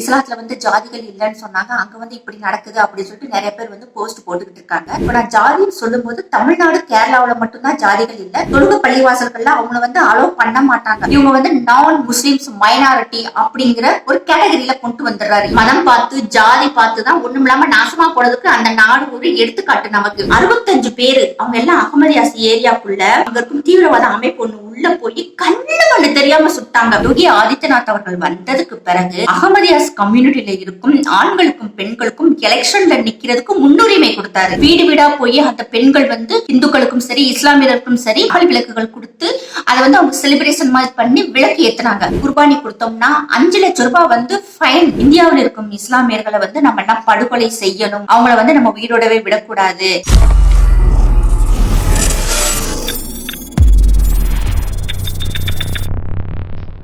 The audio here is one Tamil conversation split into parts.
இஸ்லாத்துல வந்து ஜாதிகள் இல்லைன்னு சொன்னாங்க. அங்க வந்து இப்படி நடக்குது அப்படின்னு சொல்லிட்டு நிறைய பேர் வந்து போஸ்ட் போட்டுக்கிட்டு இருக்காங்க. இப்ப நான் ஜாதின்னு சொல்லும் போது தமிழ்நாடு கேரளாவில மட்டும்தான் ஜாதிகள் இல்ல. தொழுக பள்ளிவாசல்கள்ல அவங்கள வந்து அலோவ் பண்ண மாட்டாங்க. இவங்க வந்து நான் முஸ்லிம்ஸ் மைனாரிட்டி அப்படிங்கிற ஒரு கேட்டகரியில கொண்டு வந்துடுறாரு. மதம் பார்த்து ஜாதி பார்த்து தான் ஒண்ணும் இல்லாம நாசமா போனதுக்கு அந்த நாடு ஒரு எடுத்துக்காட்டு நமக்கு. அறுபத்தஞ்சு பேரு அவங்க எல்லாம் அகமதியாசி ஏரியாக்குள்ள அங்க இருக்கும் தீவிரவாத அமைப்பு ஒண்ணு உள்ள போய் கண்ணு கண்ணு தெரியாம சுட்டாங்க. யோகி ஆதித்யநாத் அவர்கள் வந்ததுக்கு பிறகு அகமதியாஸ் கம்யூனிட்டியில இருக்கும் ஆண்களுக்கும் பெண்களுக்கும் எலெக்ஷன்ல நிக்கிறதுக்கு முன்னுரிமை கொடுத்தாரு. வீடு வீடா போய் அந்த பெண்கள் வந்து இந்துக்களுக்கும் சரி இஸ்லாமியர்களுக்கும் சரி பால் விளக்குகள் கொடுத்து அதை வந்து அவங்க செலிப்ரேஷன் மாதிரி பண்ணி விளக்கு ஏத்துனாங்க. குர்பானி கொடுத்தோம்னா அஞ்சு லட்சம் ரூபாய் வந்து ஃபைன் இந்தியாவில் இருக்கும் இஸ்லாமியர்களை வந்து நம்ம எல்லாம் படுகொலை செய்யணும்? அவங்கள வந்து நம்ம உயிரோடவே விடக்கூடாது.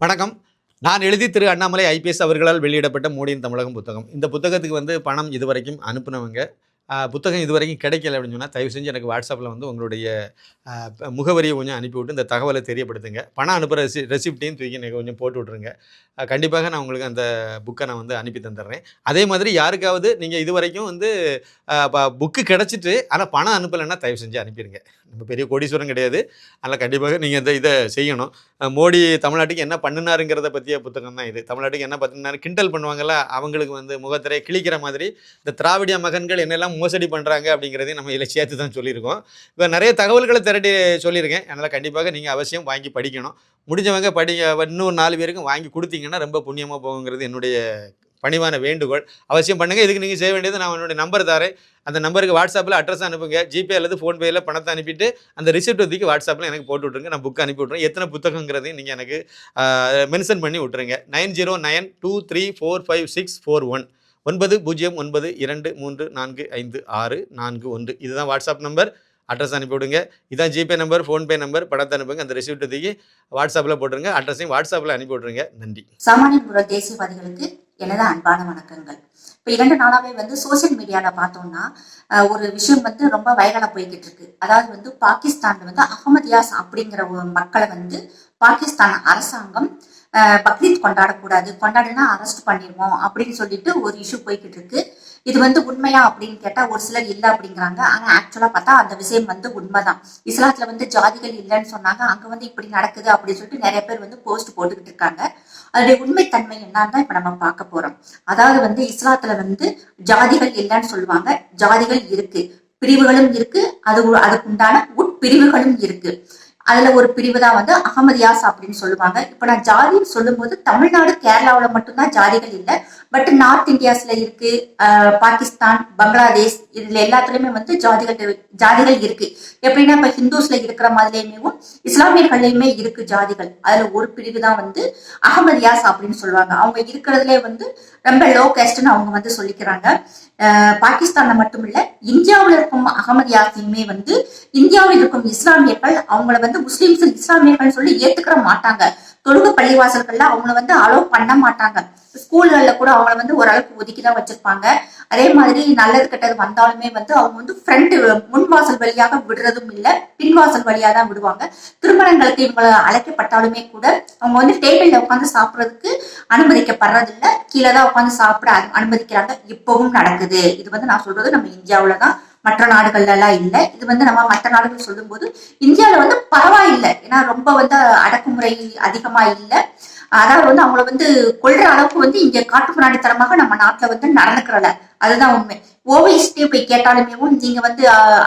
வணக்கம். நான் எழுதி திரு அண்ணாமலை ஐபிஎஸ் அவர்களால் வெளியிடப்பட்ட மோடியின் தமிழகம் புத்தகம். இந்த புத்தகத்துக்கு வந்து பணம் இதுவரைக்கும் அனுப்புனவங்க. ஆஹ், புத்தகம் இதுவரைக்கும் கிடைக்கல அப்படின்னு சொன்னால் தயவு செஞ்சு எனக்கு வாட்ஸ்அப்பில் வந்து உங்களுடைய முகவரியை கொஞ்சம் அனுப்பிவிட்டு இந்த தகவலை தெரியப்படுத்துங்க. பணம் அனுப்புகிற ரெசி ரெசிப்டையும் தூக்கி எனக்கு கொஞ்சம் போட்டு விட்ருங்க கண்டிப்பாக நான் உங்களுக்கு அந்த புக்கை நான் வந்து அனுப்பி தந்துடுறேன். அதே மாதிரி யாருக்காவது நீங்கள் இது வரைக்கும் வந்து புக்கு கிடச்சிட்டு ஆனால் பணம் அனுப்பலைன்னா தயவு செஞ்சு அனுப்பிடுங்க. நம்ம பெரிய கோடீஸ்வரம் கிடையாது. அதனால் கண்டிப்பாக நீங்கள் இந்த இதை செய்யணும். மோடி தமிழ்நாட்டுக்கு என்ன பண்ணினாருங்கிறத பற்றிய புத்தகம் தான் இது. தமிழ்நாட்டுக்கு என்ன பண்ணினாரு? கிண்டல் பண்ணுவாங்கல்ல அவங்களுக்கு வந்து முகத்திரை கிழிக்கிற மாதிரி. இந்த திராவிடிய மகன்கள் என்னெல்லாம் மோசடி பண்ணுறாங்க அப்படிங்கிறதையும் நம்ம இதில் சேர்த்து தான் சொல்லியிருக்கோம். இப்போ நிறைய தகவல்களை திரட்டி சொல்லியிருக்கேன். அதனால் கண்டிப்பாக நீங்கள் அவசியம் வாங்கி படிக்கணும். முடிஞ்சவங்க படிங்க. இன்னொரு நாலு பேருக்கும் வாங்கி கொடுத்தீங்கன்னா ரொம்ப புண்ணியமாக போகுங்கிறது என்னுடைய பணிவான வேண்டுகோள். அவசியம் பண்ணுங்கள் இதுக்கு நீங்கள் செய்ய வேண்டியது நான் என்னுடைய நம்பர் தரேன். அந்த நம்பருக்கு வாட்ஸ்அப்பில் அட்ரஸ் அனுப்புங்க. ஜிபே அல்லது ஃபோன்பேயில் பணத்தை அனுப்பிட்டு அந்த ரிசிப்ட் ஒதுக்கி வாட்ஸ்அப்பில் எனக்கு போட்டு விட்ருங்க நான் புக் அனுப்பி விட்றேன் எத்தனை புத்தகங்கிறதையும் நீங்கள் எனக்கு மென்ஷன் பண்ணி விட்ருங்க nine zero nine two three four five six four one. ஒன்பது பூஜ்ஜியம் ஒன்பது இரண்டு மூன்று நான்கு ஐந்து ஆறு நான்கு ஒன்று. இதுதான் வாட்ஸ்அப் நம்பர் அட்ரஸ் அனுப்பி விடுங்க. இதான் ஜிபே நம்பர் ஃபோன்பே நம்பர் பணத்தை அனுப்புங்க. அந்த ரிசிப்ட் தூக்கி வாட்ஸ்அப்பில் போட்டுருங்க. அட்ரஸையும் வாட்ஸ்அப்பில் அனுப்பி விட்ருங்க நன்றி. சாமானிய தேசியவாதிகளுக்கு எனது அன்பான வணக்கங்கள். இப்போ இரண்டு நாளாவே வந்து சோஷியல் மீடியாவில் பார்த்தோம்னா ஒரு விஷயம் வந்து ரொம்ப வைரலாக போய்கிட்டு இருக்கு அதாவது வந்து பாகிஸ்தான்ல வந்து அகமதியாஸ் அப்படிங்கிற ஒரு மக்களை வந்து பாகிஸ்தான் அரசாங்கம் பக்ரீத் கொண்டாடக்கூடாது. கொண்டாடினா அரெஸ்ட் பண்ணிடுவோம் அப்படின்னு சொல்லிட்டு ஒரு இஷ்யூ போய்கிட்டு இருக்கு இது வந்து உண்மையா அப்படின்னு கேட்டா ஒரு சிலர் இல்லை அப்படிங்கிறாங்க. ஆனா ஆக்சுவலா பார்த்தா அந்த விஷயம் வந்து உண்மைதான். இஸ்லாத்துல வந்து ஜாதிகள் இல்லைன்னு சொன்னாங்க. அங்க வந்து இப்படி நடக்குது அப்படின்னு சொல்லிட்டு நிறைய பேர் வந்து போஸ்ட் போட்டுக்கிட்டு இருக்காங்க. அதோடைய உண்மைத்தன்மை என்னன்னு தான் இப்ப நம்ம பார்க்க போறோம். அதாவது வந்து இஸ்லாத்துல வந்து ஜாதிகள் இல்லைன்னு சொல்லுவாங்க. ஜாதிகள் இருக்கு. பிரிவுகளும் இருக்கு. அது அதுக்குண்டான அதுக்கு உண்டான உட்பிரிவுகளும் இருக்கு. அதுல ஒரு பிரிவு தான் வந்து அகமதியாஸ் அப்படின்னு சொல்லுவாங்க. இப்ப நான் ஜாதின்னு சொல்லும்போது தமிழ்நாடு கேரளாவில் மட்டும்தான் ஜாதிகள் இல்லை. பட் நார்த் இந்தியாஸ்ல இருக்கு பாகிஸ்தான் பங்களாதேஷ் இதுல எல்லாத்துலயுமே வந்து ஜாதிகள் ஜாதிகள் இருக்கு. எப்படின்னா இப்ப ஹிந்துஸ்ல இருக்கிற மாதிரியுமே இஸ்லாமியர்கள்லயுமே இருக்கு ஜாதிகள். அதுல ஒரு பிரிவு தான் வந்து அகமதியாஸ் அப்படின்னு சொல்லுவாங்க. அவங்க இருக்கிறதுலே வந்து ரொம்ப லோ கேஸ்ட்னு அவங்க வந்து சொல்லிக்கிறாங்க. பாகிஸ்தான்ல மட்டும் இல்ல இந்தியாவில் இருக்கும் அகமதியாசையுமே வந்து இந்தியாவில் இருக்கும் இஸ்லாமியர்கள் அவங்கள வந்து முஸ்லிம்ஸ் இஸ்லாமியர்கள் சொல்லி ஏத்துக்கிற மாட்டாங்க. தொழுக பள்ளிவாசல்கள்ல அவங்கள வந்து அலோவ் பண்ண மாட்டாங்க. ஸ்கூல்கள்ல கூட அவங்கள வந்து ஓரளவுக்கு ஒதுக்கி தான் வச்சிருப்பாங்க. அதே மாதிரி நல்லது கெட்டது வந்தாலுமே வந்து அவங்க வந்து ஃப்ரண்ட் முன்வாசல் வழியாக விடுறதும் இல்லை பின்வாசல் வழியா தான் விடுவாங்க. திருமணங்களுக்கு இவங்களை அழைக்கப்பட்டாலுமே கூட அவங்க வந்து டேபிள்ல உட்காந்து சாப்பிட்றதுக்கு அனுமதிக்கப்படுறதில்ல. கீழே தான் உட்காந்து சாப்பிட அனுமதிக்கிறாங்க. இப்பவும் நடக்குது. இது வந்து நான் சொல்றது நம்ம இந்தியாவில தான் மற்ற நாடுகள்ல எல்லாம் இல்லை. இது வந்து நம்ம மற்ற நாடுகள் சொல்லும்போது இந்தியாவுல வந்து பரவாயில்லை. ஏன்னா ரொம்ப வந்து அடக்குமுறை அதிகமா இல்லை. அதாவது வந்து அவங்கள வந்து கொள்ற அளவுக்கு வந்து இங்க காட்டு முன்னாடித்தனமாக நம்ம நாட்டுல வந்து நடந்துக்கிறல. அதுதான் உண்மை. ஓவைஸ்டே போய் கேட்டாலுமே நீங்க வந்து அஹ்,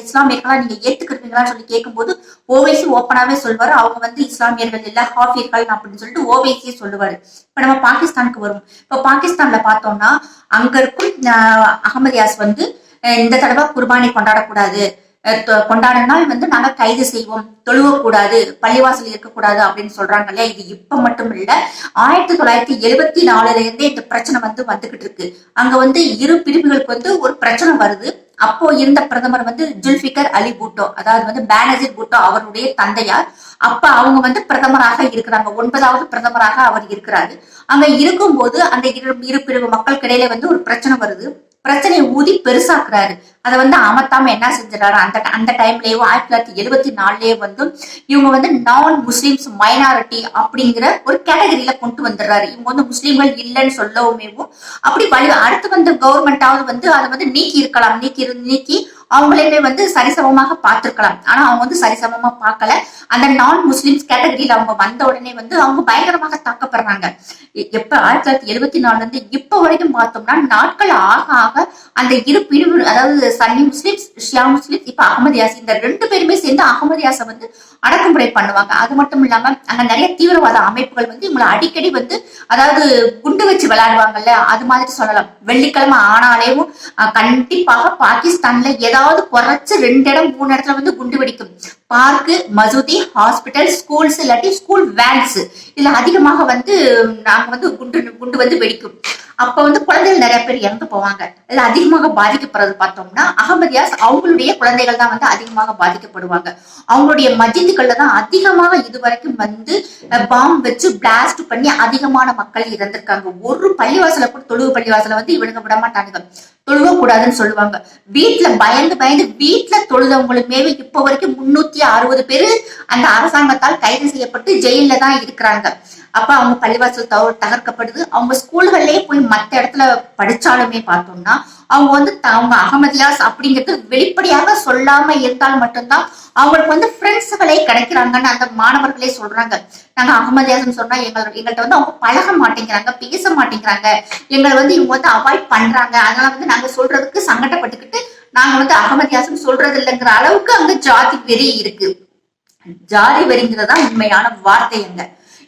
இஸ்லாமியர்களா நீங்க ஏத்துக்கிறீங்களான்னு சொல்லி கேட்கும்போது ஓவைசி ஓப்பனாவே சொல்வாரு. அவங்க வந்து இஸ்லாமியர்கள் இல்ல ஹாஃபியர்கள் அப்படின்னு சொல்லிட்டு ஓவைசியே சொல்லுவாரு. இப்ப நம்ம பாகிஸ்தானுக்கு வரும் இப்ப பாகிஸ்தான்ல பார்த்தோம்னா அங்க இருக்கும் அகமதியாஸ் வந்து இந்த தடவை குர்பானி கொண்டாடக்கூடாது. அஹ், கொண்டாடினால் வந்து நாங்க கைது செய்வோம் தொழுவக்கூடாது பள்ளிவாசல் இருக்கக்கூடாது அப்படின்னு சொல்றாங்க இல்லையா? இது இப்ப மட்டும் இல்ல ஆயிரத்தி தொள்ளாயிரத்தி எழுபத்தி நாலுல இருந்தே இந்த பிரச்சனை வந்து வந்துகிட்டு இருக்கு. அங்க வந்து இரு பிரிவுகளுக்கு வந்து ஒரு பிரச்சனை வருது. அப்போ இருந்த பிரதமர் வந்து ஜுல்பிகர் அலி பூட்டோ அதாவது வந்து பேனசிர் பூட்டோ அவருடைய தந்தையார். அப்ப அவங்க வந்து பிரதமராக இருக்கிறாங்க. ஒன்பதாவது பிரதமராக அவர் இருக்கிறாரு. அங்க இருக்கும்போது அந்த இரு இரு பிரிவு மக்களுக்கு இடையில வந்து ஒரு பிரச்சனை வருது. பிரச்சனையை ஊதி பெருசாக்குறாரு. அதை வந்து அமர்த்தாம என்ன செஞ்சிடறாரு? அந்த அந்த டைம்லயோ ஆயிரத்தி தொள்ளாயிரத்தி எழுபத்தி நாலுலயே வந்து இவங்க வந்து நான் முஸ்லிம்ஸ் மைனாரிட்டி அப்படிங்கிற ஒரு கேட்டகரியில கொண்டு வந்துடுறாரு. இவங்க வந்து முஸ்லீம்கள் இல்லைன்னு சொல்லவுமேவோ அப்படி வழி அடுத்து வந்த கவர்மெண்டாவது வந்து அதை வந்து நீக்கி இருக்கலாம் நீக்கி நீக்கி அவங்களையுமே வந்து சரிசமமாக பார்த்திருக்கலாம். ஆனா அவங்க வந்து சரிசமமா பார்க்கல. அந்த நான் முஸ்லிம்ஸ் கேட்டகரியில அவங்க வந்த உடனே வந்து அவங்க பயங்கரமாக தாக்கப்படுறாங்க. எப்ப ஆயிரத்தி தொள்ளாயிரத்தி எழுபத்தி நாலுல இருந்து இப்ப வரைக்கும் பார்த்தோம்னா நாட்கள் ஆக ஆக அந்த இரு பிரிவு அதாவது சன்னி முஸ்லிம்ஸ் ஷியா முஸ்லிம்ஸ் இப்ப அகமது யாஸ் இந்த ரெண்டு பேருமே சேர்ந்து அகமது யாஸை வந்து அடக்குமுறை பண்ணுவாங்க. அது மட்டும் இல்லாம அங்க நிறைய தீவிரவாத அமைப்புகள் வந்து இவங்களை அடிக்கடி வந்து அதாவது குண்டு வச்சு விளையாடுவாங்கல்ல அது மாதிரி சொல்லலாம். வெள்ளிக்கிழமை ஆனாலேயும் கண்டிப்பாக பாகிஸ்தான்ல ஏதாவது குறைச்சு ரெண்டு இடம் மூணு இடத்துல வந்து குண்டு வெடிக்கும். பார்க்கு மசூதி ஹாஸ்பிட்டல் ஸ்கூல்ஸ் இல்லாட்டி ஸ்கூல் வேன்ஸ் இதுல அதிகமாக வந்து நாங்க வந்து குண்டு குண்டு வந்து வெடிக்கும். அப்ப வந்து குழந்தைகள் நிறைய பேர் இறந்து போவாங்க? இதுல அதிகமாக பாதிக்கப்படுறது பார்த்தோம்னா அகமதியாஸ் அவங்களுடைய குழந்தைகள் தான் வந்து அதிகமாக பாதிக்கப்படுவாங்க. அவங்களுடைய மஜிந்துகள்ல தான் அதிகமாக இதுவரைக்கும் வந்து பாம் வச்சு பிளாஸ்ட் பண்ணி அதிகமான மக்கள் இறந்திருக்காங்க. ஒரு பள்ளிவாசல கூட தொழுவு பள்ளிவாசல வந்து இவனுங்க விட மாட்டானுங்க தொழுவ கூடாதுன்னு சொல்லுவாங்க. வீட்டுல பயந்து பயந்து வீட்டுல தொழுதவங்களுமே இப்ப வரைக்கும் முன்னூத்தி அறுபது பேரு அந்த அரசாங்கத்தால் கைது செய்யப்பட்டு ஜெயில தான் இருக்கிறாங்க. அப்ப அவங்க பள்ளிவாசல் தவ தகர்க்கப்படுது. அவங்க ஸ்கூல்கள்லயே போய் மத்த இடத்துல படிச்சாலுமே பார்த்தோம்னா அவங்க வந்து அவங்க அகமதியாஸ் அப்படிங்கிறது வெளிப்படையாக சொல்லாம இருந்தால் மட்டும்தான் அவங்களுக்கு வந்து ஃப்ரெண்ட்ஸுகளே கிடைக்கிறாங்கன்னு அந்த மாணவர்களே சொல்றாங்க. நாங்க அகமதியாஸ் சொன்னா எங்க எங்கள்கிட்ட வந்து அவங்க பழக மாட்டேங்கிறாங்க பேச மாட்டேங்கிறாங்க. எங்களை வந்து இவங்க வந்து அவாய்ட் பண்றாங்க. அதனால வந்து நாங்க சொல்றதுக்கு சங்கடப்பட்டுக்கிட்டு நாங்க வந்து அகமதியாசம் சொல்றது இல்லைங்கிற அளவுக்கு அங்க ஜாதி வெறி இருக்கு. ஜாதி வெறிங்கிறதா உண்மையான வார்த்தை அங்க.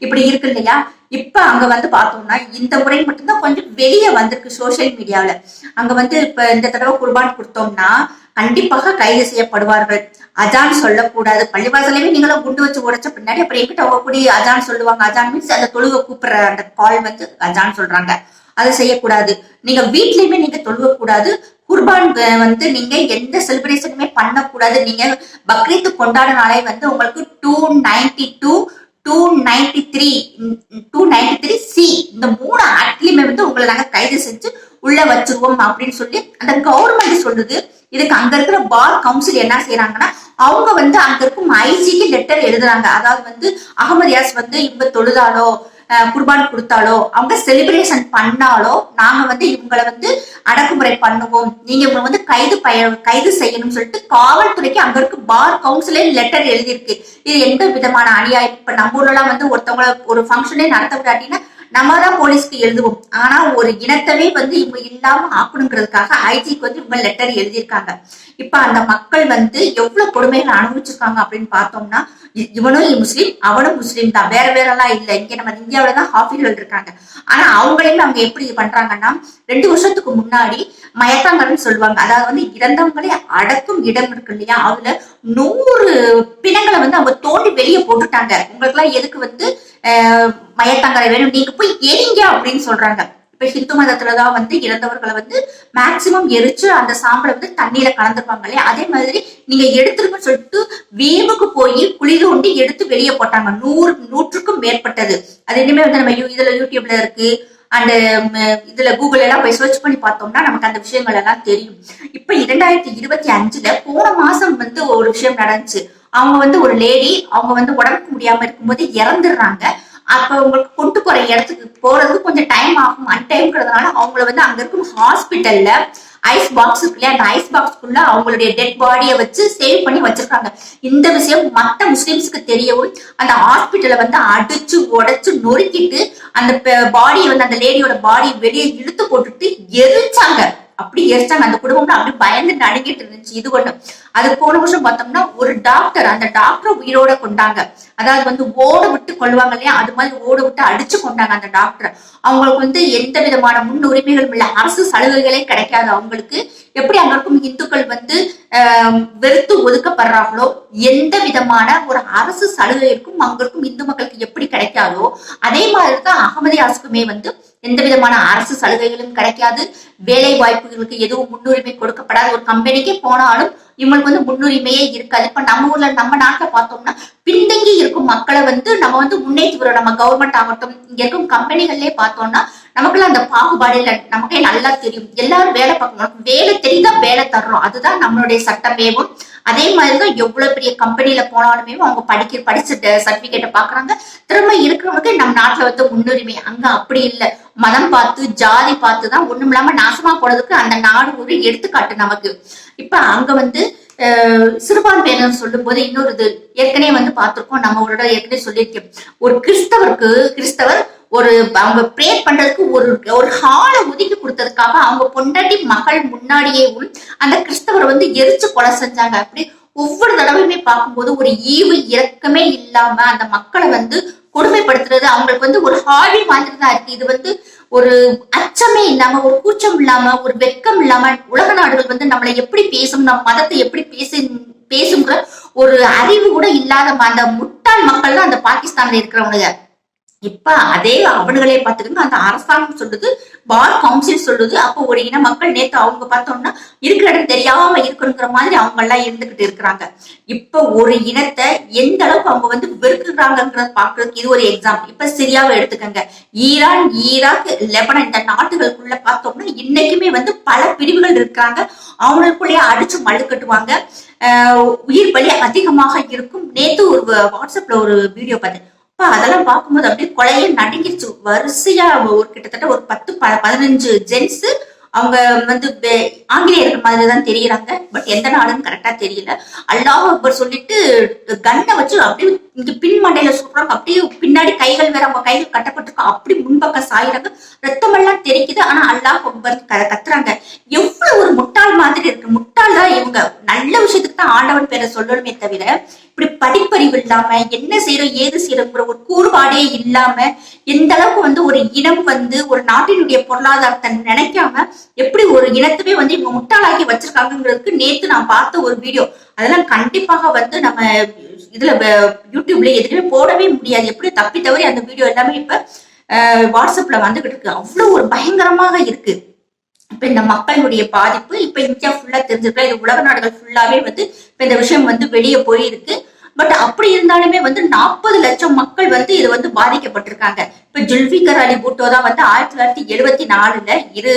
இப்படி இருக்கு இல்லையா? இப்ப அங்க வந்து பார்த்தோம்னா இந்த முறை மட்டும்தான் கொஞ்சம் வெளியே வந்திருக்கு சோசியல் மீடியாவில அங்க வந்து இப்ப இந்த தடவை குர்பான் கொடுத்தோம்னா கண்டிப்பாக கைது செய்யப்படுவார்கள். அஜான் சொல்லக்கூடாது. பள்ளிவாசலையுமே நீங்களும் குண்டு வச்சு உடைச்ச பின்னாடி அப்புறம் எங்கிட்ட கூடிய அஜான் சொல்லுவாங்க. அஜான் மீன்ஸ் அந்த தொழுகை கூப்பிடுற அந்த கால் வந்து அஜான் சொல்றாங்க. அதை செய்யக்கூடாது. நீங்க வீட்லயுமே நீங்க தொழுவக்கூடாது. குர்பான் வந்து நீங்க எந்த செலிப்ரேஷனுமே பண்ணக்கூடாது. நீங்க பக்ரீத் கொண்டாடினாலே வந்து உங்களுக்கு two ninety two two ninety three two ninety three C இந்த மூணு ஆக்ட்லயுமே வந்து உங்களை நாங்க கைது செஞ்சு உள்ள வச்சிருவோம் அப்படின்னு சொல்லி அந்த கவர்மெண்ட் சொல்லுது. இதுக்கு அங்க இருக்கிற பார் கவுன்சில் என்ன செய்யறாங்கன்னா அவங்க வந்து அங்க இருக்கும் ஐஜிக்கு லெட்டர் எழுதுறாங்க. அதாவது வந்து அகமதியாஸ் வந்து இவங்க தொழுதாலோ குர்பான் கொடுத்தாலோ அவங்க செலிப்ரேஷன் பண்ணாலோ நாங்க வந்து இவங்களை வந்து அடக்குமுறை பண்ணுவோம். நீங்க இவங்க வந்து கைது பய கைது செய்யணும்னு சொல்லிட்டு காவல்துறைக்கு அங்க இருக்கு பார் கவுன்சிலே லெட்டர் எழுதியிருக்கு. இது எந்த விதமான அநியாயம்? இப்ப நம்ம ஊர்ல எல்லாம் வந்து ஒருத்தவங்கள ஒரு ஃபங்க்ஷனே நடத்த விடாட்டினா நம்ம தான் போலீஸ்க்கு எழுதுவோம். ஆனா ஒரு இனத்தவே வந்து இவங்க இல்லாம ஆக்கணுங்கிறதுக்காக ஐஜிக்கு வந்து இவங்க லெட்டர் எழுதியிருக்காங்க. இப்ப அந்த மக்கள் வந்து எவ்வளவு கொடுமைகள் அனுபவிச்சிருக்காங்க அப்படின்னு பார்த்தோம்னா இவனும் முஸ்லீம் அவனும் முஸ்லீம் தான். வேற வேற எல்லாம் இல்ல. இங்க நம்ம இந்தியாவில தான் ஹாஃபிகள் இருக்காங்க. ஆனா அவங்களையும் அவங்க எப்படி பண்றாங்கன்னா ரெண்டு வருஷத்துக்கு முன்னாடி மயக்கங்கள்னு சொல்லுவாங்க. அதாவது வந்து இறந்தவங்களே அடக்கும் இடம் இருக்கு இல்லையா? அதுல நூறு பிணங்களை வந்து அவங்க தோண்டி வெளியே போட்டுட்டாங்க. உங்களுக்கு எல்லாம் எதுக்கு வந்து மயத்தங்களை வேணும். நீங்க போய் எரிங்க அப்படின்னு சொல்றாங்க. இப்ப ஹிந்து மதத்துலதான் வந்து இறந்தவர்களை வந்து மேக்சிமம் எரிச்சு அந்த சாம்பலை வந்து தண்ணியில கலந்துருப்பாங்க இல்லையா? அதே மாதிரி நீங்க எடுத்துருங்கன்னு சொல்லிட்டு வேவுக்கு போய் குழி தோண்டி எடுத்து வெளியே போட்டாங்க. நூறு நூற்றுக்கும் மேற்பட்டது. அது இனிமே வந்து நம்ம இதுல யூடியூப்ல இருக்கு. அண்ட் இதுல கூகுள் எல்லாம் போய் சர்ச் பண்ணி பார்த்தோம்னா நமக்கு அந்த விஷயங்கள் எல்லாம் தெரியும். இப்ப இரண்டாயிரத்தி இருபத்தி அஞ்சுல போன மாசம் வந்து ஒரு விஷயம் நடந்துச்சு. அவங்க வந்து ஒரு லேடி அவங்க வந்து உடம்புக்கு முடியாம இருக்கும்போது இறந்துடுறாங்க. அப்ப உங்களுக்கு கொண்டு போற இடத்துக்கு போறதுக்கு கொஞ்சம் டைம் ஆகும். அன்டைம்ங்கிறதுனால அவங்கள வந்து அங்க இருக்கும் ஹாஸ்பிட்டல்ல ஐஸ் பாக்ஸ் இருக்குல்ல அந்த ஐஸ் பாக்ஸ்க்குள்ள அவங்களுடைய டெட் பாடியை வச்சு சேவ் பண்ணி வச்சிருக்காங்க. இந்த விஷயம் மத்த முஸ்லிம்ஸுக்கு தெரியவும் அந்த ஹாஸ்பிட்டலை வந்து அடிச்சு உடைச்சு நொறுக்கிட்டு அந்த பாடியை வந்து அந்த லேடியோட பாடியை வெளியே இழுத்து போட்டுட்டு எரிச்சாங்க. அப்படி எரிச்சாங்க. அந்த குடும்பம்னா அப்படி பயந்து நடுங்கிட்டு இருந்துச்சு. இது ஒண்ணு. அது போன வருஷம் பார்த்தோம்னா ஒரு டாக்டர் அந்த டாக்டர் உயிரோட கொண்டாங்க. அதாவது வந்து ஓட விட்டு கொள்வாங்க இல்லையா? அது மாதிரி ஓட விட்டு அடிச்சு கொண்டாங்க அந்த டாக்டர் அவங்களுக்கு வந்து எந்த விதமான முன்னுரிமைகளும் இல்லை. அரசு சலுகைகளே கிடைக்காது அவங்களுக்கு. எப்படி அங்க இருக்கும் இந்துக்கள் வந்து ஆஹ், வெறுத்து ஒதுக்கப்படுறாங்களோ எந்த விதமான ஒரு அரசு சலுகைக்கும் அங்க இருக்கும் இந்து மக்களுக்கு எப்படி கிடைக்காதோ அதே மாதிரி தான் அகமதியாசுக்குமே வந்து எந்த விதமான அரசு சலுகைகளும் கிடைக்காது. வேலை வாய்ப்புகளுக்கு எதுவும் முன்னுரிமை கொடுக்கப்படாத. ஒரு கம்பெனிக்கே போனாலும் இவங்களுக்கு வந்து முன்னுரிமையே இருக்காது. இப்ப நம்ம ஊர்ல நம்ம நாட்டுல பார்த்தோம்னா பின்தங்கி இருக்கும் மக்களை வந்து நம்ம வந்து முன்னேற்றி வரோம் நம்ம கவர்மெண்ட் ஆகட்டும் இங்க இருக்கும் கம்பெனிகள்லயே பார்த்தோம்னா நமக்குலாம் அந்த பாகுபாடு இல்ல. நமக்கே நல்லா தெரியும். எல்லாரும் வேலை பார்க்கணும். வேலை தெரிந்தா வேலை தர்றோம். அதுதான் நம்மளுடைய சட்டமேவும். அதே மாதிரிதான் எவ்வளவு பெரிய கம்பெனில போனாலுமே அவங்க படிக்க படிச்ச சர்டிபிகேட்டை பாக்குறாங்க. திறமை இருக்கிறவங்களுக்கு நம்ம நாட்டுல வந்து முன்னுரிமை. அங்க அப்படி இல்ல. மதம் பார்த்து ஜாதி பார்த்து தான் ஒண்ணும் இல்லாம நாசமா போனதுக்கு அந்த நாடு ஒரு எடுத்துக்காட்டு நமக்கு. இப்ப அங்க வந்து சிறுபான்மையினர் சொல்லும் போது இன்னொரு இது. ஏற்கனவே வந்து பார்த்திருக்கோம். நம்ம ஒரு ஏற்கனவே சொல்லியிருக்கேன். ஒரு கிறிஸ்தவருக்கு கிறிஸ்தவர் ஒரு அவங்க ப்ரே பண்றதுக்கு ஒரு ஒரு ஹாலை ஒதுக்கி கொடுத்ததுக்காக அவங்க பொண்டாட்டி மகள் முன்னாடியேவும் அந்த கிறிஸ்தவர் வந்து எரிச்சு கொலை செஞ்சாங்க. அப்படி ஒவ்வொரு தடவையுமே பார்க்கும்போது ஒரு ஈவு இரக்கமே இல்லாம அந்த மக்களை வந்து கொடுமைப்படுத்துறது அவங்களுக்கு வந்து ஒரு ஹாவி மாதிரி தான் இருக்கு. இது வந்து ஒரு அச்சமே இல்லாம ஒரு கூச்சம் இல்லாம ஒரு வெட்கம் இல்லாம உலக நாடுகள் வந்து நம்மளை எப்படி பேசும் நம்ம மதத்தை எப்படி பேச பேசுங்கிற ஒரு அறிவு கூட இல்லாத ம- அந்த முட்டாள் மக்கள் தான் அந்த பாகிஸ்தான்ல இருக்கிறவங்க இப்ப அதே அவனுங்களே பாத்துக்கோங்க அந்த அரசாங்கம் சொல்லுது பார் கவுன்சில் சொல்லுது அப்போ ஒரு இன மக்கள் நேத்து அவங்க பார்த்தோம்னா இருக்கிற இடம் தெரியாம இருக்கணுங்கிற மாதிரி அவங்க எல்லாம் இருந்துகிட்டு இருக்கிறாங்க. இப்ப ஒரு இனத்தை எந்த அளவுக்கு அவங்க வந்து வெறுக்குறாங்கிறத பாக்குறதுக்கு இது ஒரு எக்ஸாம்பிள் இப்ப சிரியாவை எடுத்துக்கோங்க. ஈரான் ஈராக் லெபனான் இந்த நாட்டுகளுக்குள்ள பார்த்தோம்னா இன்னைக்குமே வந்து பல பிரிவுகள் இருக்காங்க அவங்களுக்குள்ளேயே அடிச்சு மழு கட்டுவாங்க. ஆஹ் உயிர் பலி அதிகமாக இருக்கும். நேத்து ஒரு வாட்ஸ்அப்ல ஒரு வீடியோ பார்த்தேன். அப்ப அதெல்லாம் பார்க்கும்போது அப்படியே கொலையே நடுங்கிருச்சு. வரிசையா ஒரு கிட்டத்தட்ட ஒரு பத்து ப- பதினஞ்சு ஜென்ஸ் அவங்க வந்து ஆங்கிலேயர்கள் மாதிரி தான் பட் எந்த நாடுன்னு கரெக்டா தெரியல. அல்லாஹ் அக்பர் சொல்லிட்டு கண்ணை வச்சு அப்படியே இங்க பின் மண்டையில சுடுறாங்க அப்படியே பின்னாடி கைகள் வேற அவங்க கைகள் கட்டப்பட்டிருக்கு. அப்படி முன்பக்கம் சாயிறாங்க. ரத்தமெல்லாம் தெரிக்குது. ஆனா அல்லாஹ் அக்பர் க- கத்துறாங்க. எவ்வளவு ஒரு முட்டாள் மாதிரி இருக்கு. முட்டாள் தான் இவங்க. நல்ல விஷயத்துக்கு தான் ஆண்டவன் பேரை சொல்லணுமே தவிர இப்படி படிப்பறிவு இல்லாம என்ன செய்யறோம் ஏது செய்யறோங்கிற ஒரு கூறுபாடே இல்லாம எந்த அளவுக்கு வந்து ஒரு இனம் வந்து ஒரு நாட்டினுடைய பொருளாதாரத்தை நினைக்காம எப்படி ஒரு இனத்தவே வந்து இவங்க முட்டாளாக்கி வச்சிருக்காங்கிறதுக்கு நேத்து நான் பார்த்த ஒரு வீடியோ. அதெல்லாம் கண்டிப்பாக வந்து நம்ம இதுல யூடியூப்ல எதுவுமே போடவே முடியாது. எப்படி தப்பி தவறி அந்த வீடியோ எல்லாமே இப்ப வாட்ஸ்அப்ல வந்துகிட்டு இருக்கு. அவ்வளவு ஒரு பயங்கரமாக இருக்கு. இப்ப இந்த மக்களுடைய பாதிப்பு இப்ப இந்தியா ஃபுல்லா தெரிஞ்சிருக்கலாம் இது உலக நாடுகள் ஃபுல்லாவே வந்து இப்ப இந்த விஷயம் வந்து வெளியே போயிருக்கு. பட் அப்படி இருந்தாலுமே வந்து நாற்பது லட்சம் மக்கள் வந்து இது வந்து பாதிக்கப்பட்டிருக்காங்க. இப்ப ஜுல்பிகர் அலி பூட்டோ தான் வந்து ஆயிரத்தி தொள்ளாயிரத்தி எழுபத்தி நாலுல இரு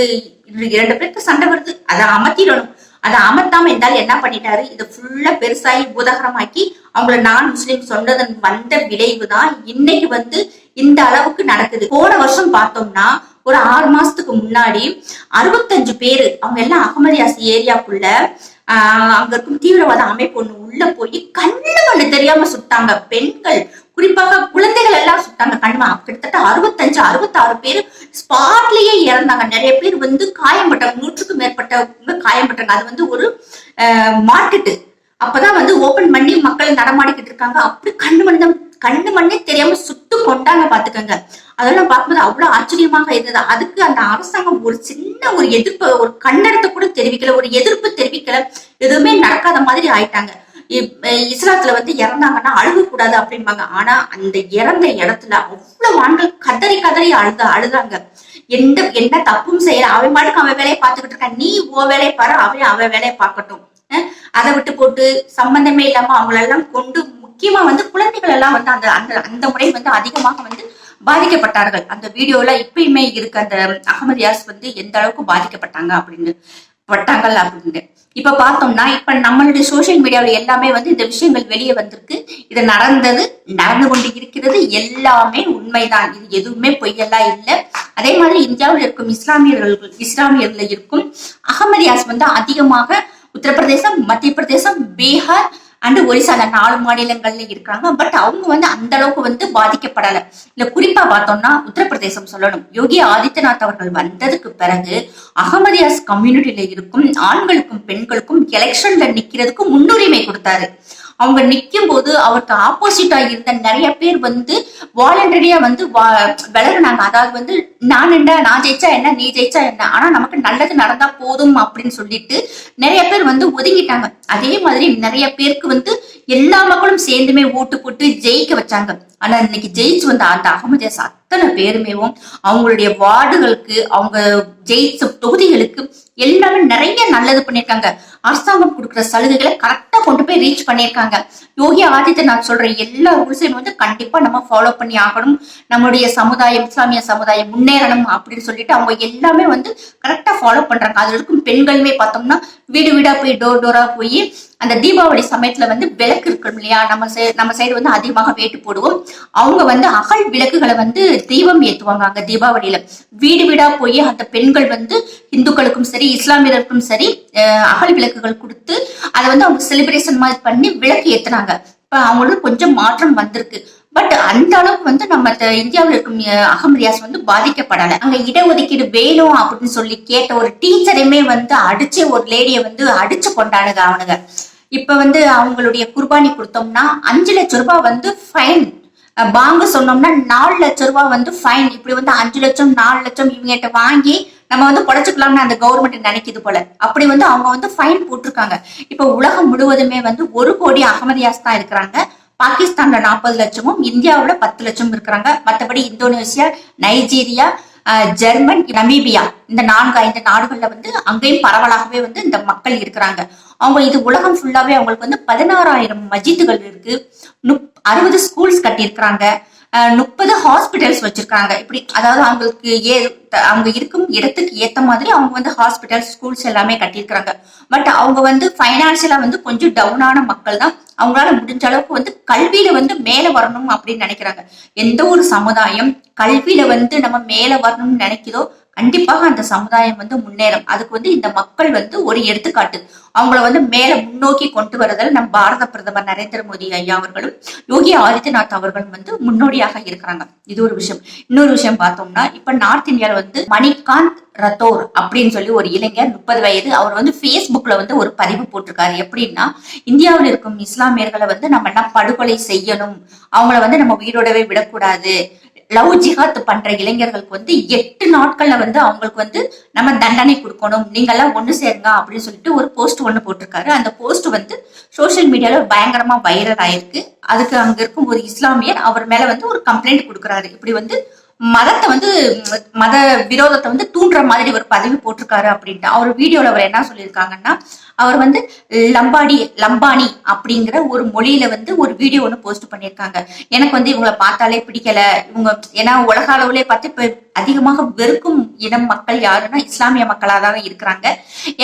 இரண்டு பேருக்கு சண்டை வருது. அதை அமர்த்திடணும் அதை அமர்த்தாம இருந்தாலும் என்ன பண்ணிட்டாரு? இதை ஃபுல்லா பெருசாகி பூதகரமாக்கி அவங்கள நான் முஸ்லீம் சொன்னதன் வந்த விளைவு தான் இன்னைக்கு வந்து இந்த அளவுக்கு நடக்குது. போன வருஷம் பார்த்தோம்னா ஒரு ஆறு மாசத்துக்கு முன்னாடி அறுபத்தஞ்சு பேரு அவங்க எல்லாம் அகமதியாசி ஏரியாக்குள்ள அங்க இருக்கும் தீவிரவாத அமைப்பு ஒண்ணு உள்ள போய் கண்ணு மண்ணு தெரியாம சுட்டாங்க. பெண்கள் குறிப்பாக குழந்தைகள் எல்லாம் சுட்டாங்க. கண்மா கிட்டத்தட்ட அறுபத்தஞ்சு அறுபத்தாறு பேர் ஸ்பாட்லயே இறந்தாங்க. நிறைய பேர் வந்து காயம்பட்டாங்க நூற்றுக்கும் மேற்பட்டவங்க காயம்பட்டாங்க அது வந்து ஒரு மார்க்கெட்டு அப்பதான் வந்து ஓபன் பண்ணி மக்கள் நடமாடிக்கிட்டு இருக்காங்க. அப்படி கண்ணு மண்ணு தான் கண்ணு மண்ணே தெரியாம சுட்டு கொண்டாங்க பாத்துக்கோங்க. அதெல்லாம் பார்க்கும்போது அவ்வளவு ஆச்சரியமாக இருந்தது. அதுக்கு அந்த அரசாங்கம் ஒரு சின்ன ஒரு எதிர்ப்பு ஒரு கண்ணடத்தை கூட தெரிவிக்கல ஒரு எதிர்ப்பு தெரிவிக்கல. எதுவுமே நடக்காத மாதிரி ஆயிட்டாங்க. இப்- இஸ்லாத்துல வந்து இறந்தாங்கன்னா அழுக கூடாது அப்படிம்பாங்க. ஆனா அந்த இறந்த இடத்துல அவ்வளவு ஆண்கள் கதறி கதறி அழுத அழுதாங்க. எந்த என்ன தப்பும் செய்யல. அவன் பாட்டுக்கு அவன் வேலையை பார்த்துக்கிட்டு இருக்கான். நீ ஓ வேலையை பாரு அவன் அவன் வேலையை பார்க்கட்டும். அதை விட்டு போட்டு சம்பந்தமே இல்லாம அவங்களெல்லாம் கொண்டு முக்கியமா வந்து குழந்தைகள் எல்லாம் வந்து அந்த அந்த அந்த முறை வந்து அதிகமாக வந்து பாதிக்கப்பட்டார்கள். அந்த வீடியோல இப்பயுமே இருக்கு அந்த அகமதியாஸ் வந்து எந்த அளவுக்கு பாதிக்கப்பட்டாங்க அப்படின்னு பட்டாங்கள் அப்படின்னு. இப்ப பார்த்தோம்னா இப்ப நம்மளுடைய சோசியல் மீடியாவில் எல்லாமே வந்து இந்த விஷயங்கள் வெளியே வந்திருக்கு. இது நடந்தது நடந்து கொண்டு இருக்கிறது எல்லாமே உண்மைதான். இது எதுவுமே பொய்யெல்லாம் இல்லை. அதே மாதிரி இந்தியாவில் இருக்கும் இஸ்லாமியர்கள் இஸ்லாமியர்கள் இருக்கும் அகமதியாஸ் வந்து அதிகமாக உத்தரப்பிரதேசம் மத்திய பிரதேசம் பீகார் அண்ட் ஒரிசால நாலு மாநிலங்கள்ல இருக்காங்க. பட் அவங்க வந்து அந்த அளவுக்கு வந்து பாதிக்கப்படல. இல்ல குறிப்பா பார்த்தோம்னா உத்தரப்பிரதேசம் சொல்லணும். யோகி ஆதித்யநாத் அவர்கள் வந்ததுக்கு பிறகு அகமதியாஸ் கம்யூனிட்டியில இருக்கும் ஆண்களுக்கும் பெண்களுக்கும் எலெக்ஷன்ல நிக்கிறதுக்கு முன்னுரிமை கொடுத்தாரு. அவங்க நிக்கும் போது அவருக்கு ஆப்போசிட்டா இருந்த நிறைய பேர் வந்து வாலண்டரியா வந்து வா- அதாவது வந்து நான் என்ன நான் ஜெயிச்சா என்ன நீ ஜெயிச்சா என்ன? ஆனா நமக்கு நல்லது நடந்தா போதும் அப்படின்னு சொல்லிட்டு நிறைய பேர் வந்து ஒதுங்கிட்டாங்க. அதே மாதிரி நிறைய பேருக்கு வந்து எல்லா மக்களும் சேர்ந்துமே ஓட்டு போட்டு ஜெயிக்க வச்சாங்க. ஆனா இன்னைக்கு ஜெயிச்சு வந்த அந்த சாத் அத்தனை பேருமேவும் அவங்களுடைய வார்டுகளுக்கு அவங்க ஜெயிச்ச தொகுதிகளுக்கு எல்லாமே நிறைய நல்லது பண்ணியிருக்காங்க. அரசாங்கம் கொடுக்குற சலுகைகளை கரெக்டா கொண்டு போய் ரீச் பண்ணியிருக்காங்க. யோகி ஆதித்யநாத் சொல்ற எல்லா ரூல்ஸையும் வந்து கண்டிப்பா நம்ம ஃபாலோ பண்ணி ஆகணும். நம்மளுடைய சமுதாயம் இஸ்லாமிய சமுதாயம் முன்னேறணும் அப்படின்னு சொல்லிட்டு அவங்க எல்லாமே வந்து கரெக்டா ஃபாலோ பண்றாங்க. அதுல இருக்கும் பெண்களுமே பார்த்தோம்னா வீடு வீடா போய் டோர் டோரா போய் அந்த தீபாவளி சமயத்துல வந்து விளக்கு இருக்கும் இல்லையா? நம்ம சை- நம்ம சைடு வந்து அதிகமாக வேட்டு போடுவோம். அவங்க வந்து அகல் விளக்குகளை வந்து தீபம் ஏத்துவாங்க அங்க தீபாவளியில. வீடு வீடா போய் அந்த பெண்கள் வந்து இந்துக்களுக்கும் சரி இஸ்லாமியர்களுக்கும் சரி அகல் விளக்குகள் கொடுத்து அதை வந்து அவங்க செலிப்ரேஷன் மாதிரி பண்ணி விளக்கு ஏத்துனாங்க. இப்ப அவங்களுக்கு கொஞ்சம் மாற்றம் வந்திருக்கு. பட் அந்த அளவுக்கு வந்து நம்ம இந்தியாவில் இருக்கும் அஹ், அகமதியாஸ் வந்து பாதிக்கப்படலை. அங்க இடஒதுக்கீடு வேணும் அப்படின்னு சொல்லி கேட்ட ஒரு டீச்சரையுமே வந்து அடிச்சு ஒரு லேடியை வந்து அடிச்சு கொண்டானுங்க அவனுங்க. இப்ப வந்து அவங்களுடைய குர்பானி கொடுத்தோம்னா அஞ்சு லட்சம் ரூபாய் வந்து ஃபைன் பாங்கு சொன்னோம்னா நாலு லட்சம் ரூபாய் வந்து ஃபைன் இப்படி வந்து அஞ்சு லட்சம் நாலு லட்சம் இவங்ககிட்ட வாங்கி நம்ம வந்து புடைச்சுக்கலாம்னு அந்த கவர்மெண்ட் நினைக்குது போல. அப்படி வந்து அவங்க வந்து ஃபைன் போட்டிருக்காங்க. இப்ப உலகம் முழுவதுமே வந்து ஒரு கோடி அகமதியாஸ் தான் இருக்கிறாங்க. பாகிஸ்தான்ல நாற்பது லட்சமும் இந்தியாவில் பத்து லட்சம் இருக்கிறாங்க. மற்றபடி இந்தோனேஷியா நைஜீரியா ஜெர்மன் நமீபியா இந்த நான்கு ஐந்து நாடுகள்ல வந்து அங்கேயும் பரவலாகவே வந்து இந்த மக்கள் இருக்கிறாங்க. அவங்க இது உலகம் ஃபுல்லாவே அவங்களுக்கு வந்து பதினாறாயிரம் மஜித்துகள் இருக்கு. முப் அறுபது ஸ்கூல்ஸ் கட்டியிருக்கிறாங்க. முப்பது ஹாஸ்பிட்டல்ஸ் வச்சிருக்காங்க. இப்படி அதாவது அவங்களுக்கு ஏ த- அவங்க இருக்கும் இடத்துக்கு ஏத்த மாதிரி அவங்க வந்து ஹாஸ்பிட்டல் ஸ்கூல்ஸ் எல்லாமே கட்டியிருக்கிறாங்க. பட் அவங்க வந்து ஃபைனான்சியலா வந்து கொஞ்சம் டவுனான மக்கள் தான். அவங்களால முடிஞ்ச அளவுக்கு வந்து கல்வியில வந்து மேல வரணும் அப்படின்னு நினைக்கிறாங்க. எந்த ஒரு சமுதாயம் கல்வியில வந்து நம்ம மேல வரணும்னு நினைக்குதோ கண்டிப்பாக அந்த சமுதாயம் வந்து முன்னேறும். அதுக்கு வந்து இந்த மக்கள் வந்து ஒரு எடுத்துக்காட்டு. அவங்கள வந்து மேல முன்னோக்கி கொண்டு வரதில் நம் பாரத பிரதமர் நரேந்திர மோடி ஐயா அவர்களும் யோகி ஆதித்யநாத் அவர்களும் வந்து முன்னோடியாக இருக்கிறாங்க. இது ஒரு விஷயம். இன்னொரு விஷயம் பார்த்தோம்னா இப்ப நார்த் இந்தியாவில் வந்து மணிகாந்த் ரத்தோர் அப்படின்னு சொல்லி ஒரு இளைஞர் முப்பது வயது அவர் வந்து Facebookல வந்து ஒரு பதிவு போட்டிருக்காரு. எப்படின்னா இந்தியாவில் இருக்கும் இஸ்லாமியர்களை வந்து நம்ம என்ன படுகொலை செய்யணும்? அவங்கள வந்து நம்ம உயிரோடவே விடக்கூடாது. லவ் ஜிஹாத் பண்ற இளைஞர்களுக்கு வந்து எட்டு நாட்கள்ல வந்து அவங்களுக்கு வந்து நம்ம தண்டனை கொடுக்கணும். நீங்க எல்லாம் ஒண்ணு சேருங்க அப்படின்னு சொல்லிட்டு ஒரு போஸ்ட் ஒண்ணு போட்டிருக்காரு. அந்த போஸ்ட் வந்து சோஷியல் மீடியால பயங்கரமா வைரல் ஆயிருக்கு. அதுக்கு அங்க இருக்கும் ஒரு இஸ்லாமியர் அவர் மேல வந்து ஒரு கம்ப்ளைண்ட் கொடுக்குறாரு. இப்படி வந்து மதத்தை வந்து மத விரோதத்தை வந்து தூண்டுற மாதிரி ஒரு பதவி போட்டிருக்காரு அப்படின்ட்டு. அவர் வீடியோல அவர் என்ன சொல்லியிருக்காங்கன்னா அவர் வந்து லம்பாடி லம்பானி அப்படிங்கிற ஒரு மொழியில வந்து ஒரு வீடியோ ஒன்று போஸ்ட் பண்ணியிருக்காங்க. எனக்கு வந்து இவங்களை பார்த்தாலே பிடிக்கல. இவங்க ஏன்னா உலக அளவுலே பார்த்து இப்ப அதிகமாக வெறுக்கும் இனம் மக்கள் யாருன்னா இஸ்லாமிய மக்களாக தான் இருக்கிறாங்க.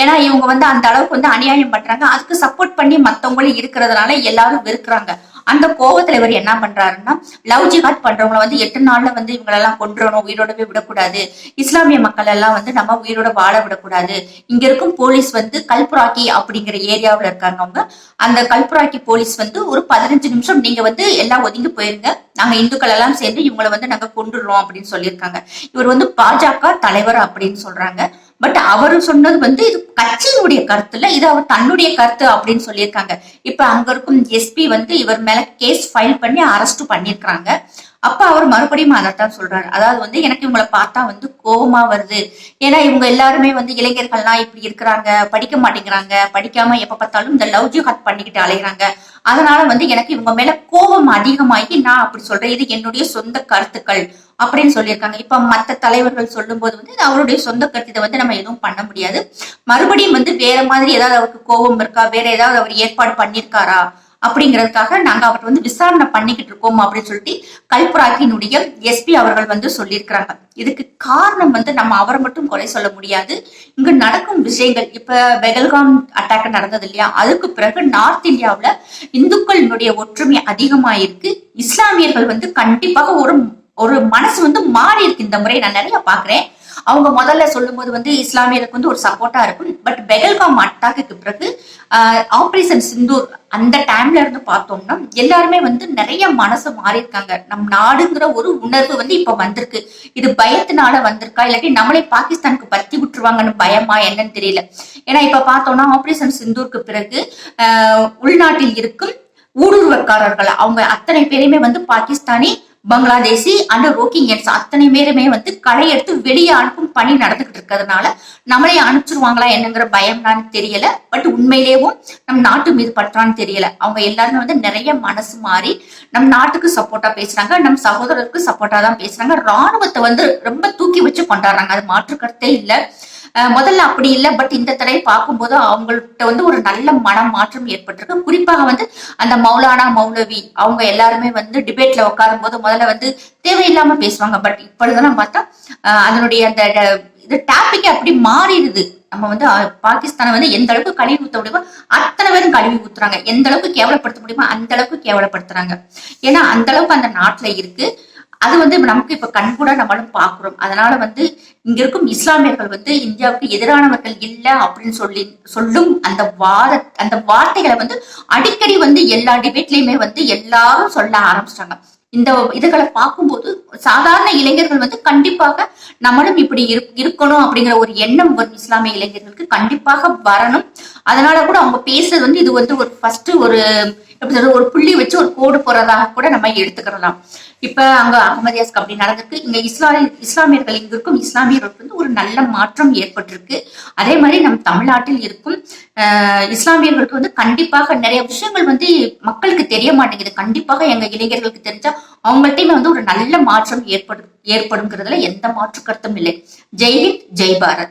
ஏன்னா இவங்க வந்து அந்த அளவுக்கு வந்து அநியாயம் பண்றாங்க. அதுக்கு சப்போர்ட் பண்ணி மற்றவங்களும் இருக்கிறதுனால எல்லாரும் வெறுக்கிறாங்க. அந்த கோவத்துல இவர் என்ன பண்றாருன்னா லவ் ஜிஹாத் பண்றவங்களை வந்து எட்டு நாள்ல வந்து இவங்களெல்லாம் கொன்றணும் உயிரோடவே விடக்கூடாது. இஸ்லாமிய மக்கள் எல்லாம் வந்து நம்ம உயிரோட வாழ விடக்கூடாது. இங்க இருக்கும் போலீஸ் வந்து கல்புராக்கி அப்படிங்கிற ஏரியாவில் இருக்காங்க அவங்க அந்த கல்புராக்கி போலீஸ் வந்து ஒரு பதினஞ்சு நிமிஷம் நீங்க வந்து எல்லாம் ஒதுங்கி போயிருங்க. நாங்க இந்துக்கள் எல்லாம் சேர்ந்து இவங்களை வந்து நாங்க கொண்டுடுறோம் அப்படின்னு சொல்லியிருக்காங்க. இவர் வந்து பாஜக தலைவர் அப்படின்னு சொல்றாங்க. பட் அவரும் சொன்னது வந்து இது கட்சியினுடைய கருத்து இல்ல இது அவர் தன்னுடைய கருத்து அப்படின்னு சொல்லியிருக்காங்க. இப்ப அங்க இருக்கும் எஸ்பி வந்து இவர் மேல கேஸ் ஃபைல் பண்ணி அரெஸ்ட் பண்ணிருக்காங்க அப்ப அவர் மறுபடியும் அதைத்தான் சொல்றாரு. அதாவது வந்து எனக்கு இவங்களை பார்த்தா வந்து கோபமா வருது. ஏன்னா இவங்க எல்லாருமே வந்து இளைஞர்கள்லாம் இப்படி இருக்கிறாங்க படிக்க மாட்டேங்கிறாங்க படிக்காம எப்ப பார்த்தாலும் இந்த லவ் ஜிஹாத் பண்ணிக்கிட்டு அலைகிறாங்க அதனால வந்து எனக்கு இவங்க மேல கோபம் அதிகமாகி நான் அப்படி சொல்றேன் இது என்னுடைய சொந்த கருத்துக்கள் அப்படின்னு சொல்லியிருக்காங்க. இப்ப மற்ற தலைவர்கள் சொல்லும்போது வந்து அவருடைய சொந்த கருத்தை வந்து நம்ம எதுவும் பண்ண முடியாது. மறுபடியும் வந்து வேற மாதிரி ஏதாவது அவருக்கு கோபம் இருக்கா? வேற ஏதாவது அவர் ஏற்பாடு பண்ணிருக்காரா அப்படிங்கிறதுக்காக நாங்க அவர்கிட்ட வந்து விசாரணை பண்ணிக்கிட்டு இருக்கோம் அப்படின்னு சொல்லிட்டு கல்புராக்கினுடைய எஸ்பி அவர்கள் வந்து சொல்லியிருக்கிறாங்க. இதுக்கு காரணம் வந்து நம்ம அவரை மட்டும் குறை சொல்ல முடியாது. இங்கு நடக்கும் விஷயங்கள் இப்ப பெகல்காம் அட்டாக் நடந்தது இல்லையா? அதுக்கு பிறகு நார்த் இந்தியாவில இந்துக்களினுடைய ஒற்றுமை அதிகமாயிருக்கு. இஸ்லாமியர்கள் வந்து கண்டிப்பாக ஒரு ஒரு மனசு வந்து மாறி இருக்கு இந்த முறை. நான் நிறைய பாக்குறேன் அவங்க முதல்ல சொல்லும்போது வந்து இஸ்லாமியருக்கு வந்து ஒரு சப்போர்ட்டா இருக்கும். பட் பெகல்காம் அட்டாக்கு பிறகு ஆபரேஷன் சிந்தூர் அந்த டைம்ல இருந்து பார்த்தோம்னா எல்லாருமே வந்து நிறைய மனசு மாறி இருக்காங்க நம் நாடுங்கிற ஒரு உணர்வு வந்து இப்ப வந்திருக்கு. இது பயத்தினால வந்திருக்கா? இல்லாட்டி நம்மளே பாகிஸ்தானுக்கு பத்தி விட்டுருவாங்கன்னு பயமா? என்னன்னு தெரியல. ஏன்னா இப்ப பார்த்தோம்னா ஆபரேஷன் சிந்தூருக்கு பிறகு உள்நாட்டில் இருக்கும் ஊடுருவக்காரர்கள் அவங்க அத்தனை பேரையுமே வந்து பாகிஸ்தானி பங்களாதேசி அண்ட் ரோக்கிங்கியன்ஸ் அத்தனை பேருமே வந்து களை எடுத்து வெளியே அனுப்பும் பணி நடந்துகிட்டு இருக்கிறதுனால நம்மளே அனுப்பிச்சிருவாங்களா என்னங்கிற பயம்லான்னு தெரியல. பட் உண்மையிலேயும் நம் நாட்டு மீது பற்றான்னு தெரியல. அவங்க எல்லாருமே வந்து நிறைய மனசு மாறி நம் நாட்டுக்கு சப்போர்ட்டா பேசுறாங்க. நம் சகோதரருக்கு சப்போர்ட்டா தான் பேசுறாங்க. ராணுவத்தை வந்து ரொம்ப தூக்கி வச்சு கொண்டாடுறாங்க. அது மாற்று கருத்தே இல்லை. முதல்ல அப்படி இல்லை. பட் இந்த தடவை பார்க்கும்போது அவங்கள்ட்ட வந்து ஒரு நல்ல மனம் மாற்றம் ஏற்பட்டிருக்கு. குறிப்பாக வந்து அந்த மௌலானா மௌலவி அவங்க எல்லாருமே வந்து டிபேட்ல உட்காரும் போது முதல்ல வந்து தேவையில்லாம பேசுவாங்க. பட் இப்பொழுதெல்லாம் பார்த்தா அஹ் அதனுடைய அந்த இது டாபிக் அப்படி மாறிடுது. நம்ம வந்து பாகிஸ்தானை வந்து எந்த அளவுக்கு கழுவி ஊத்த முடியுமோ அத்தனை பேரும் கழுவி ஊத்துறாங்க. எந்த அளவுக்கு கேவலப்படுத்த முடியுமோ அந்த அளவுக்கு கேவலப்படுத்துறாங்க. ஏன்னா அந்த அளவுக்கு அந்த நாட்டுல இருக்கு. அது வந்து நமக்கு இப்ப கண்கூட நம்மளும் பாக்குறோம். அதனால வந்து இங்க இருக்கும் இஸ்லாமியர்கள் வந்து இந்தியாவுக்கு எதிரானவர்கள் இல்ல அப்படின்னு சொல்லி சொல்லும் அந்த வாத அந்த வார்த்தைகளை வந்து அடிக்கடி வந்து எல்லா டிபேட்லயுமே வந்து எல்லாரும் சொல்ல ஆரம்பிச்சிட்டாங்க. இந்த இதுகளை பார்க்கும்போது சாதாரண இளைஞர்கள் வந்து கண்டிப்பாக நம்மளும் இப்படி இருக்கணும் அப்படிங்கிற ஒரு எண்ணம் வரும் இஸ்லாமிய இளைஞர்களுக்கு கண்டிப்பாக வரணும். அதனால கூட அவங்க பேசுறது வந்து இது வந்து ஒரு ஃபர்ஸ்ட் ஒரு எப்படி சொல்றது ஒரு புள்ளி வச்சு ஒரு கோடு போறதாக கூட நம்ம எடுத்துக்கிறலாம். இப்ப அங்க அகமதியாஸ் அப்படி நடந்திருக்கு. இங்க இஸ்லாமிய இஸ்லாமியர்கள் இங்க இருக்கும். இஸ்லாமியர்களுக்கு வந்து ஒரு நல்ல மாற்றம் ஏற்பட்டிருக்கு. அதே மாதிரி நம் தமிழ்நாட்டில் இருக்கும் இஸ்லாமியர்களுக்கு வந்து கண்டிப்பாக நிறைய விஷயங்கள் வந்து மக்களுக்கு தெரிய மாட்டேங்குது. கண்டிப்பாக எங்க இளைஞர்களுக்கு தெரிஞ்சா அவங்கள்ட்டையுமே வந்து ஒரு நல்ல மாற்றம் ஏற்படும் ஏற்படுங்கிறதுல எந்த மாற்று கருத்தும் இல்லை. ஜெய்ஹிந்த் ஜெய் பாரத்.